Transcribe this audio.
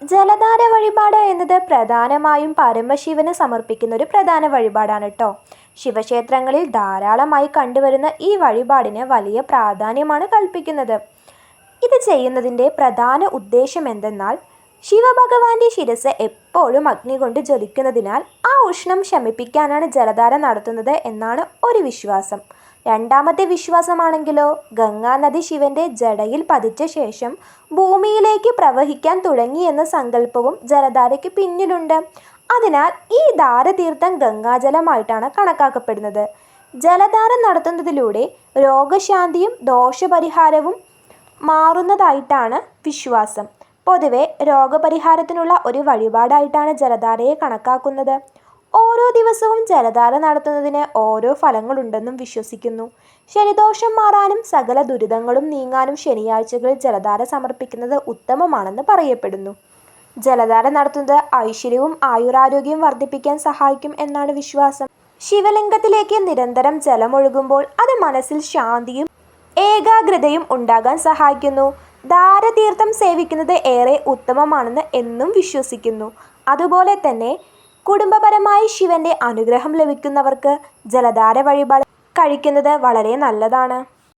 ജലധാര വഴിപാട് എന്നത് പ്രധാനമായും പരമശിവന് സമർപ്പിക്കുന്ന ഒരു പ്രധാന വഴിപാടാണ് കേട്ടോ ശിവക്ഷേത്രങ്ങളിൽ ധാരാളമായി കണ്ടുവരുന്ന ഈ വഴിപാടിന് വലിയ പ്രാധാന്യമാണ് കൽപ്പിക്കുന്നത്. ഇത് ചെയ്യുന്നതിന്റെ പ്രധാന ഉദ്ദേശം എന്തെന്നാൽ ശിവഭഗവാന്റെ ശിരസ് എപ്പോഴും അഗ്നി കൊണ്ട് ജ്വലിക്കുന്നതിനാൽ ആ ഉഷ്ണം ശമിപ്പിക്കാനാണ് ജലധാര നടത്തുന്നത് എന്നാണ് ഒരു വിശ്വാസം. രണ്ടാമത്തെ വിശ്വാസമാണെങ്കിലോ? ഗംഗാനദി ശിവന്റെ ജടയിൽ പതിച്ച ശേഷം ഭൂമിയിലേക്ക് പ്രവഹിക്കാൻ തുടങ്ങി എന്ന സങ്കല്പവും ജലധാരയ്ക്ക് പിന്നിലുണ്ട്. അതിനാൽ ഈ ധാരതീർത്ഥം ഗംഗാജലമായിട്ടാണ് കണക്കാക്കപ്പെടുന്നത്. ജലധാര നടത്തുന്നതിലൂടെ രോഗശാന്തിയും ദോഷപരിഹാരവും മാറുന്നതായിട്ടാണ് വിശ്വാസം. പൊതുവെ രോഗപരിഹാരത്തിനുള്ള ഒരു വഴിപാടായിട്ടാണ് ജലധാരയെ കണക്കാക്കുന്നത്. ഓരോ ദിവസവും ജലധാര നടത്തുന്നതിന് ഓരോ ഫലങ്ങളുണ്ടെന്നും വിശ്വസിക്കുന്നു. ശനിദോഷം മാറാനും സകല ദുരിതങ്ങളും നീങ്ങാനും ശനിയാഴ്ചകളിൽ ജലധാര സമർപ്പിക്കുന്നത് ഉത്തമമാണെന്ന് പറയപ്പെടുന്നു. ജലധാര നടത്തുന്നത് ഐശ്വര്യവും ആയുരാരോഗ്യവും വർദ്ധിപ്പിക്കാൻ സഹായിക്കും എന്നാണ് വിശ്വാസം. ശിവലിംഗത്തിലേക്ക് നിരന്തരം ജലമൊഴുകുമ്പോൾ അത് മനസ്സിൽ ശാന്തിയും ഏകാഗ്രതയും ഉണ്ടാകാൻ സഹായിക്കുന്നു. ധാരതീർത്ഥം സേവിക്കുന്നത് ഏറെ ഉത്തമമാണെന്ന് എന്നും വിശ്വസിക്കുന്നു. അതുപോലെ തന്നെ കുടുംബപരമായി ശിവന്റെ അനുഗ്രഹം ലഭിക്കുന്നവർക്ക് ജലധാര വഴിപാട് കഴിക്കുന്നത് വളരെ നല്ലതാണ്.